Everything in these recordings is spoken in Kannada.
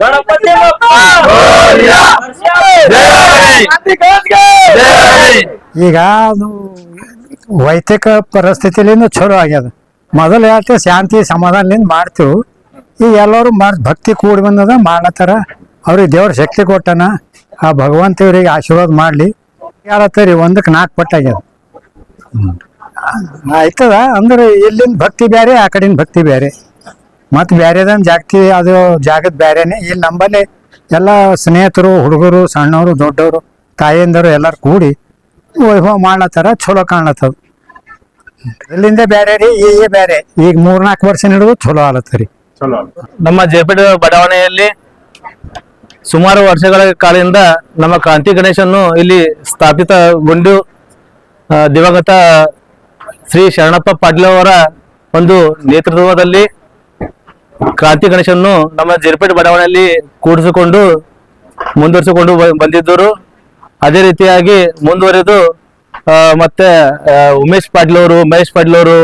ಗಣಪತಿ ಈಗ ಅದು ವೈಯಕ್ತಿಕ ಪರಿಸ್ಥಿತಿಲಿಂದ ಚಲೋ ಆಗ್ಯದ. ಮೊದಲು ಹೇಳ್ತೀವಿ ಶಾಂತಿ ಸಮಾಧಾನದಿಂದ ಮಾಡ್ತೀವಿ. ಈಗ ಎಲ್ಲರೂ ಮಾಡಿ ಭಕ್ತಿ ಕೂಡಿ ಬಂದದ ಮಾಡ್ಲತ್ತಾರ. ಅವ್ರಿಗೆ ದೇವ್ರ ಶಕ್ತಿ ಕೊಟ್ಟನ. ಆ ಭಗವಂತ ಇವ್ರಿಗೆ ಆಶೀರ್ವಾದ ಮಾಡಲಿ. ಹೇಳತ್ತರಿ ಒಂದಕ್ಕೆ ನಾಲ್ಕು ಪಟ್ಟಾಗ್ಯದ. ಆಯ್ತದ? ಅಂದ್ರೆ ಇಲ್ಲಿಂದ ಭಕ್ತಿ ಬೇರೆ ಆ ಕಡೆಯಿಂದ ಭಕ್ತಿ ಬೇರೆ. ಮತ್ತು ಬೇರೆದನ್ ಜಾಗತಿ ಅದು ಜಾಗದ ಬೇರೆನೆ ಇಲ್ಲಿ ನಂಬಲ್ಲಿ ಎಲ್ಲ ಸ್ನೇಹಿತರು ಹುಡುಗರು ಸಣ್ಣವರು ದೊಡ್ಡವರು ತಾಯಿಯಂದರು ಎಲ್ಲರೂ ಕೂಡಿ ವೈಭವ ಮಾಡ್ಲತ್ತಾರ ಚಲೋ ಕಾಣತ್ತದ ಇಲ್ಲಿಂದ ಬೇರೆ ರೀ ಈಗ ಬೇರೆ ಈಗ ಮೂರ್ನಾಲ್ಕು ವರ್ಷ ಹಿಡಿದು ಚಲೋ ಆಲತ್ತರಿ. ನಮ್ಮ ಜೇಪೇಟೆ ಬಡಾವಣೆಯಲ್ಲಿ ಸುಮಾರು ವರ್ಷಗಳ ಕಾಲದಿಂದ ನಮ್ಮ ಕ್ರಾಂತಿ ಗಣೇಶನ್ನು ಇಲ್ಲಿ ಸ್ಥಾಪಿತಗೊಂಡು ದಿವಂಗತ ಶ್ರೀ ಶರಣಪ್ಪ ಪಾಟೀಲ್ ಅವರ ಒಂದು ನೇತೃತ್ವದಲ್ಲಿ ಕ್ರಾಂತಿ ಗಣೇಶನ್ನು ನಮ್ಮ ಜೇರ್ಪೇಟೆ ಬಡಾವಣೆಯಲ್ಲಿ ಕೂಡಿಸಿಕೊಂಡು, ಮುಂದುವರಿಸಿಕೊಂಡು ಬಂದಿದ್ದರು. ಅದೇ ರೀತಿಯಾಗಿ ಮುಂದುವರೆದು ಮತ್ತೆ ಉಮೇಶ್ ಪಾಟೀಲ್ ಅವರು, ಮಹೇಶ್ ಪಾಟೀಲ್ ಅವರು,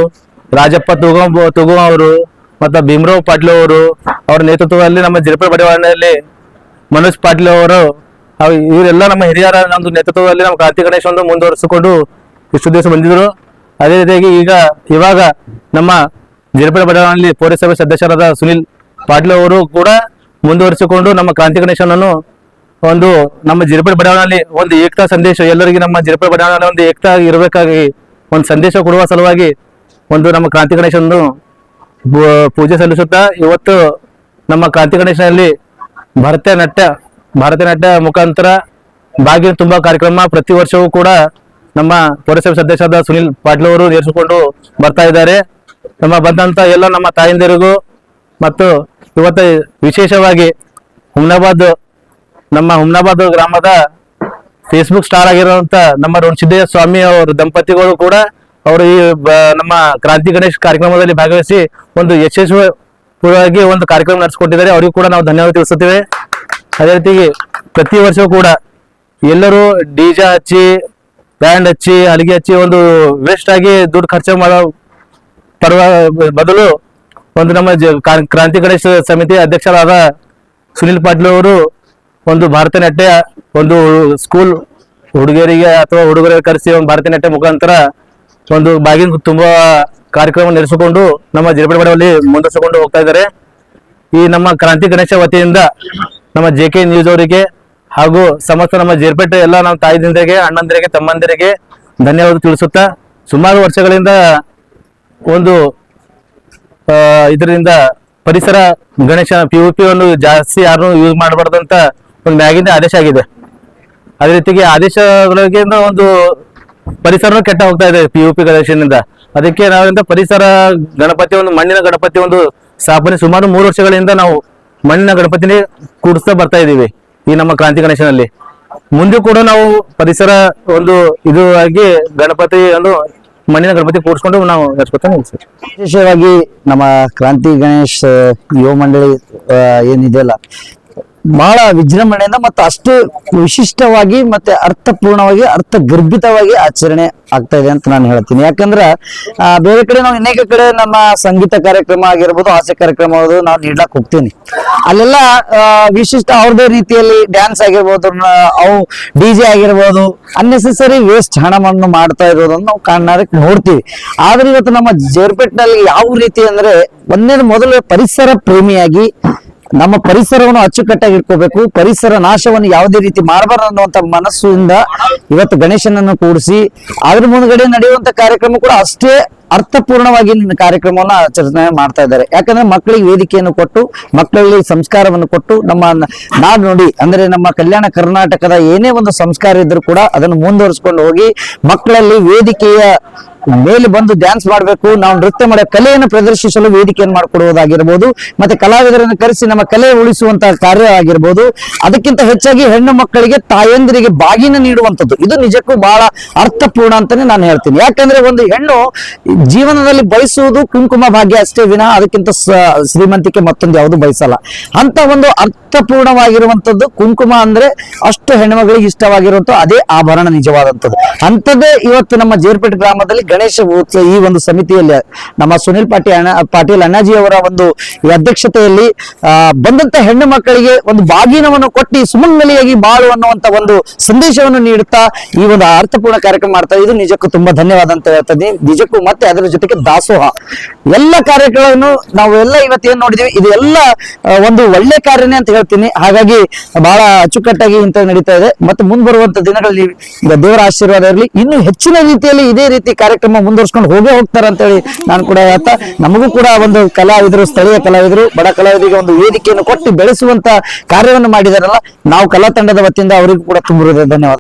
ರಾಜಪ್ಪ ತುಗಂ ತುಗುವ ಅವರು, ಮತ್ತೆ ಭೀಮರಾವ್ ಪಾಟೀಲ್ ಅವರು, ಅವರ ನೇತೃತ್ವದಲ್ಲಿ ನಮ್ಮ ಜಿರಪೇಟೆ ಬಡಾವಣೆಯಲ್ಲಿ ಮನೋಜ್ ಪಾಟೀಲ್ ಅವರು, ಅವ್- ಇವರೆಲ್ಲ ನಮ್ಮ ಹಿರಿಯರ ನಮ್ಮದು ನೇತೃತ್ವದಲ್ಲಿ ನಮ್ಮ ಕ್ರಾಂತಿ ಗಣೇಶ ಒಂದು ಮುಂದುವರಿಸಿಕೊಂಡು ಇಷ್ಟು ದಿವಸ ಬಂದಿದ್ರು ಅದೇ ರೀತಿಯಾಗಿ ಈಗ, ಇವಾಗ ನಮ್ಮ ಜೇರ್ಪೇಟೆ ಬಡಾವಣೆಯಲ್ಲಿ ಪೌರಸಭೆ ಸದಸ್ಯರಾದ ಸುನಿಲ್ ಪಾಟೀಲ್ ಅವರು ಕೂಡ ಮುಂದುವರಿಸಿಕೊಂಡು ನಮ್ಮ ಕ್ರಾಂತಿ ಗಣೇಶನನ್ನು ಒಂದು ನಮ್ಮ ಜೇರ್ಪೇಟೆ ಬಡಾವಣೆಯಲ್ಲಿ ಒಂದು ಏಕತಾ ಸಂದೇಶ, ಎಲ್ಲರಿಗೆ ನಮ್ಮ ಜೇರ್ಪೇಟೆ ಬಡಾವಣೆಯಲ್ಲಿ ಒಂದು ಏಕತಾ ಇರಬೇಕಾಗಿ ಒಂದು ಸಂದೇಶ ಕೊಡುವ ಸಲುವಾಗಿ ಒಂದು ನಮ್ಮ ಕ್ರಾಂತಿ ಗಣೇಶನನ್ನು ಪೂಜೆ ಸಲ್ಲಿಸುತ್ತಾ ಇವತ್ತು ನಮ್ಮ ಕ್ರಾಂತಿ ಗಣೇಶನಲ್ಲಿ ಭರತನಾಟ್ಯ ಭರತನಾಟ್ಯ ಮುಖಾಂತರ ಬಾಗಿಲು ತುಂಬ ಕಾರ್ಯಕ್ರಮ ಪ್ರತಿ ವರ್ಷವೂ ಕೂಡ ನಮ್ಮ ಪೌರಸಭೆ ಸದಸ್ಯರಾದ ಸುನಿಲ್ ಪಾಟೀಲ್ ಅವರು ನೇರಿಸಿಕೊಂಡು ಬರ್ತಾ ಇದ್ದಾರೆ. ನಮ್ಮ ಬಂದಂತ ಎಲ್ಲ ನಮ್ಮ ತಾಯಂದಿರಿಗೂ ಮತ್ತು ಇವತ್ತು ವಿಶೇಷವಾಗಿ ಹುಮ್ನಾಬಾದ್, ನಮ್ಮ ಹುಮ್ನಾಬಾದ್ ಗ್ರಾಮದ ಫೇಸ್ಬುಕ್ ಸ್ಟಾರ್ ಆಗಿರುವಂತ ನಮ್ಮ ರುಣಸಿದ್ದೇಶ ಸ್ವಾಮಿ ಅವರ, ದಂಪತಿಗಳು ಕೂಡ ಅವರು ಈ ನಮ್ಮ ಕ್ರಾಂತಿ ಗಣೇಶ್ ಕಾರ್ಯಕ್ರಮದಲ್ಲಿ ಭಾಗವಹಿಸಿ ಒಂದು ಯಶಸ್ವಿಯಾಗಿ ಒಂದು ಕಾರ್ಯಕ್ರಮ ನಡೆಸಿಕೊಟ್ಟಿದ್ದಾರೆ. ಅವರಿಗೂ ಕೂಡ ನಾವು ಧನ್ಯವಾದ ತಿಳಿಸುತ್ತೇವೆ. ಅದೇ ರೀತಿ ಪ್ರತಿ ವರ್ಷವೂ ಕೂಡ ಎಲ್ಲರೂ ಡಿಜೆ ಹಚ್ಚಿ, ಬ್ಯಾಂಡ್ ಹಚ್ಚಿ ಹಲಿಗೆ ಹಚ್ಚಿ ಒಂದು ವೇಸ್ಟ್ ಆಗಿ ದುಡ್ಡು ಖರ್ಚು ಮಾಡೋ ಪರ್ವ ಬದಲು ಒಂದು ನಮ್ಮ ಕ್ರಾಂತಿ ಗಣೇಶ ಸಮಿತಿ ಅಧ್ಯಕ್ಷರಾದ ಸುನಿಲ್ ಪಾಟೀಲ್ ಅವರು ಒಂದು ಭಾರತನಾಟ್ಯ ಒಂದು ಸ್ಕೂಲ್ ಹುಡುಗಿಯರಿಗೆ ಅಥವಾ ಹುಡುಗರಿಗೆ ಕರೆಸಿ ಒಂದು ಭಾರತನಾಟ್ಯ ಮುಖಾಂತರ ಒಂದು ಬಾಗಿನ ತುಂಬಾ ಕಾರ್ಯಕ್ರಮ ನಡೆಸಿಕೊಂಡು ನಮ್ಮ ಜಿರಬಡಿ ಬಡವಲ್ಲಿ ಮುಂದುವರಿಸಿಕೊಂಡು ಹೋಗ್ತಾ ಇದ್ದಾರೆ. ಈ ನಮ್ಮ ಕ್ರಾಂತಿ ಗಣೇಶ ವತಿಯಿಂದ ನಮ್ಮ ಜೆ ಕೆ ನ್ಯೂಸ್ ಅವರಿಗೆ ಹಾಗೂ ಸಮಸ್ತ ನಮ್ಮ ಜೇರ್ಪೇಟೆ ಎಲ್ಲ ನಮ್ಮ ತಾಯಿದಿಂದರಿಗೆ ಅಣ್ಣಂದಿರಿಗೆ, ತಮ್ಮಂದಿರಿಗೆ ಧನ್ಯವಾದ ತಿಳಿಸುತ್ತಾ ಸುಮಾರು ವರ್ಷಗಳಿಂದ ಒಂದು ಇದರಿಂದ ಪರಿಸರ ಗಣೇಶನ ಪಿ ಯು ಪಿಯನ್ನು ಜಾಸ್ತಿ ಯಾರು ಯೂಸ್ ಮಾಡಬಾರ್ದಂತ ಒಂದು ಮ್ಯಾಗಿಂದ ಆದೇಶ ಆಗಿದೆ. ಅದೇ ರೀತಿಗೆ ಆದೇಶಗಳಿಗಿಂತ ಒಂದು ಪರಿಸರ ಕೆಟ್ಟ ಹೋಗ್ತಾ ಇದೆ ಪಿ ಯು ಪಿ ಗಣೇಶನಿಂದ. ಅದಕ್ಕೆ ನಾವಿಂದ ಪರಿಸರ ಗಣಪತಿ ಒಂದು, ಮಣ್ಣಿನ ಗಣಪತಿ ಒಂದು ಸ್ಥಾಪನೆ ಸುಮಾರು ಮೂರು ವರ್ಷಗಳಿಂದ ನಾವು ಮಣ್ಣಿನ ಗಣಪತಿನೇ ಕೂಡಿಸ್ತಾ ಬರ್ತಾ ಇದ್ದೀವಿ ಈ ನಮ್ಮ ಕ್ರಾಂತಿ ಗಣೇಶನಲ್ಲಿ. ಮುಂದೆ ಕೂಡ ನಾವು ಪರಿಸರ ಒಂದು ಇದು ಆಗಿ ಗಣಪತಿ ಒಂದು ಮಣ್ಣಿನ ಗಣಪತಿ ಕೂಡಿಸ್ಕೊಂಡು ನಾವು ನಡ್ಸ್ಕೊತಾ. ವಿಶೇಷವಾಗಿ ನಮ್ಮ ಕ್ರಾಂತಿ ಗಣೇಶ್ ಯುವ ಮಂಡಳಿ ಏನಿದೆಯಲ್ಲ ಬಹಳ ವಿಜೃಂಭಣೆಯಿಂದ ಮತ್ತು ಅಷ್ಟು ವಿಶಿಷ್ಟವಾಗಿ ಮತ್ತೆ ಅರ್ಥಪೂರ್ಣವಾಗಿ ಅರ್ಥ ಗರ್ಭಿತವಾಗಿ ಆಚರಣೆ ಆಗ್ತಾ ಇದೆ ಅಂತ ನಾನು ಹೇಳ್ತೀನಿ. ಯಾಕಂದ್ರೆ ಬೇರೆ ಕಡೆ ನಾವು ಅನೇಕ ಕಡೆ ನಮ್ಮ ಸಂಗೀತ ಕಾರ್ಯಕ್ರಮ ಆಗಿರ್ಬೋದು, ಹಾಸ್ಯ ಕಾರ್ಯಕ್ರಮ ನಾವು ನೀಡ್ಲಾಕ್ ಹೋಗ್ತೀನಿ. ಅಲ್ಲೆಲ್ಲ ವಿಶಿಷ್ಟ ಅವ್ರದೇ ರೀತಿಯಲ್ಲಿ ಡ್ಯಾನ್ಸ್ ಆಗಿರ್ಬೋದು ಅವು ಡಿ ಜೆ ಆಗಿರ್ಬೋದು ಅನ್ನೆಸೆಸರಿ ವೇಸ್ಟ್ ಹಣವನ್ನು ಮಾಡ್ತಾ ಇರೋದನ್ನು ನಾವು ಕಾಣೋದಕ್ಕೆ ನೋಡ್ತೀವಿ. ಆದ್ರೆ ಇವತ್ತು ನಮ್ಮ ಜೇರ್ಪೇಟ್ನಲ್ಲಿ ಯಾವ ರೀತಿ ಅಂದ್ರೆ ಒಂದೇ ಮೊದಲು ಪರಿಸರ ಪ್ರೇಮಿಯಾಗಿ ನಮ್ಮ ಪರಿಸರವನ್ನು ಅಚ್ಚುಕಟ್ಟಾಗಿ ಇಟ್ಕೋಬೇಕು. ಪರಿಸರ ನಾಶವನ್ನು ಯಾವುದೇ ರೀತಿ ಮಾಡಬಾರದು ಅನ್ನುವಂತ ಮನಸ್ಸಿಂದ ಇವತ್ತು ಗಣೇಶನನ್ನು ಕೂಡಿಸಿ, ಅದ್ರ ಮುಂದ್ಗಡೆ ನಡೆಯುವಂತ ಕಾರ್ಯಕ್ರಮ ಕೂಡ ಅಷ್ಟೇ ಅರ್ಥಪೂರ್ಣವಾಗಿ ನಿನ್ನ ಕಾರ್ಯಕ್ರಮವನ್ನು ಆಚರಣೆ ಮಾಡ್ತಾ ಇದ್ದಾರೆ. ಯಾಕಂದ್ರೆ ಮಕ್ಕಳಿಗೆ ವೇದಿಕೆಯನ್ನು ಕೊಟ್ಟು, ಮಕ್ಕಳಲ್ಲಿ ಸಂಸ್ಕಾರವನ್ನು ಕೊಟ್ಟು, ನಮ್ಮ ನಾಡು ನೋಡಿ, ಅಂದ್ರೆ ನಮ್ಮ ಕಲ್ಯಾಣ ಕರ್ನಾಟಕದ ಏನೇ ಒಂದು ಸಂಸ್ಕಾರ ಇದ್ರೂ ಕೂಡ ಅದನ್ನು ಮುಂದುವರಿಸ್ಕೊಂಡು ಹೋಗಿ, ಮಕ್ಕಳಲ್ಲಿ ವೇದಿಕೆಯ ಮೇಲೆ ಬಂದು ಡ್ಯಾನ್ಸ್ ಮಾಡಬೇಕು, ನಾವು ನೃತ್ಯ ಮಾಡೋ ಕಲೆಯನ್ನು ಪ್ರದರ್ಶಿಸಲು ವೇದಿಕೆಯನ್ನು ಮಾಡಿಕೊಡುವುದಾಗಿರ್ಬೋದು, ಮತ್ತೆ ಕಲಾವಿದರನ್ನು ಕರೆಸಿ ನಮ್ಮ ಕಲೆ ಉಳಿಸುವಂತ ಕಾರ್ಯ ಆಗಿರ್ಬೋದು, ಅದಕ್ಕಿಂತ ಹೆಚ್ಚಾಗಿ ಹೆಣ್ಣು ಮಕ್ಕಳಿಗೆ ತಾಯಂದಿರಿಗೆ ಬಾಗಿನ ನೀಡುವಂಥದ್ದು. ಇದು ನಿಜಕ್ಕೂ ಬಹಳ ಅರ್ಥಪೂರ್ಣ ಅಂತಾನೆ ನಾನು ಹೇಳ್ತೀನಿ. ಯಾಕಂದ್ರೆ ಒಂದು ಹೆಣ್ಣು ಜೀವನದಲ್ಲಿ ಬಯಸುವುದು ಕುಂಕುಮ ಭಾಗ್ಯ ಅಷ್ಟೇ ವಿನಃ ಅದಕ್ಕಿಂತ ಶ್ರೀಮಂತಿಕೆ ಮತ್ತೊಂದು ಯಾವುದು ಬಯಸಲ್ಲ. ಅಂತ ಒಂದು ಅರ್ಥ ಅರ್ಥಪೂರ್ಣವಾಗಿರುವಂತದ್ದು ಕುಂಕುಮ ಅಂದ್ರೆ ಅಷ್ಟು ಹೆಣ್ಮಗಳಿಗೆ ಇಷ್ಟವಾಗಿರುವಂತ ಅದೇ ಆಭರಣ ನಿಜವಾದಂಥದ್ದು. ಅಂಥದ್ದೇ ಇವತ್ತು ನಮ್ಮ ಜೇರ್ಪೇಟೆ ಗ್ರಾಮದಲ್ಲಿ ಗಣೇಶ ಈ ಒಂದು ಸಮಿತಿಯಲ್ಲಿ, ನಮ್ಮ ಸುನಿಲ್ ಪಾಟೀಲ್ ಅಣ್ಣ, ಪಾಟೀಲ್ ಅಣ್ಣಾಜಿ ಅವರ ಒಂದು ಅಧ್ಯಕ್ಷತೆಯಲ್ಲಿ ಬಂದಂತ ಹೆಣ್ಣು ಮಕ್ಕಳಿಗೆ ಒಂದು ಬಾಗಿನವನ್ನು ಕೊಟ್ಟು ಸುಮಂಗಲಿಯಾಗಿ ಬಾಳು ಅನ್ನುವಂತ ಒಂದು ಸಂದೇಶವನ್ನು ನೀಡುತ್ತಾ ಈ ಒಂದು ಅರ್ಥಪೂರ್ಣ ಕಾರ್ಯಕ್ರಮ ಮಾಡ್ತಾ ಇದು ನಿಜಕ್ಕೂ ತುಂಬಾ ಧನ್ಯವಾದ ಅಂತ ಹೇಳ್ತದೆ ನಿಜಕ್ಕೂ ಮತ್ತೆ ಅದರ ಜೊತೆಗೆ ದಾಸೋಹ. ಎಲ್ಲ ಕಾರ್ಯಗಳನ್ನು ನಾವು ಎಲ್ಲ ಇವತ್ತೇನ್ ನೋಡಿದೀವಿ, ಇದು ಎಲ್ಲ ಒಂದು ಒಳ್ಳೆ ಕಾರ್ಯನೇ ಅಂತ ಹೇಳ್ತೀನಿ ಹಾಗಾಗಿ ಬಹಳ ಅಚ್ಚುಕಟ್ಟಾಗಿ ಇಂತ ನಡೀತಾ ಇದೆ. ಮತ್ತೆ ಮುಂಬರುವಂತ ದಿನಗಳಲ್ಲಿ ದೇವರ ಆಶೀರ್ವಾದ ಇರಲಿ. ಇನ್ನು ಹೆಚ್ಚಿನ ರೀತಿಯಲ್ಲಿ ಇದೇ ರೀತಿ ಕಾರ್ಯಕ್ರಮ ಮುಂದುವರ್ಸ್ಕೊಂಡು ಹೋಗೇ ಹೋಗ್ತಾರೆ ಅಂತ ಹೇಳಿ ನಾನು ಕೂಡ ಹೇಳ್ತಾ. ನಮಗೂ ಕೂಡ ಒಂದು ಕಲಾವಿದರು, ಸ್ಥಳೀಯ ಕಲಾವಿದರು, ಬಡ ಕಲಾವಿದರಿಗೆ ಒಂದು ವೇದಿಕೆಯನ್ನು ಕೊಟ್ಟು ಬೆಳೆಸುವಂತ ಕಾರ್ಯವನ್ನು ಮಾಡಿದಾರಲ್ಲ. ನಾವು ಕಲಾ ತಂಡದ ವತಿಯಿಂದ ಅವರಿಗೂ ಕೂಡ ತುಂಬ ಧನ್ಯವಾದ.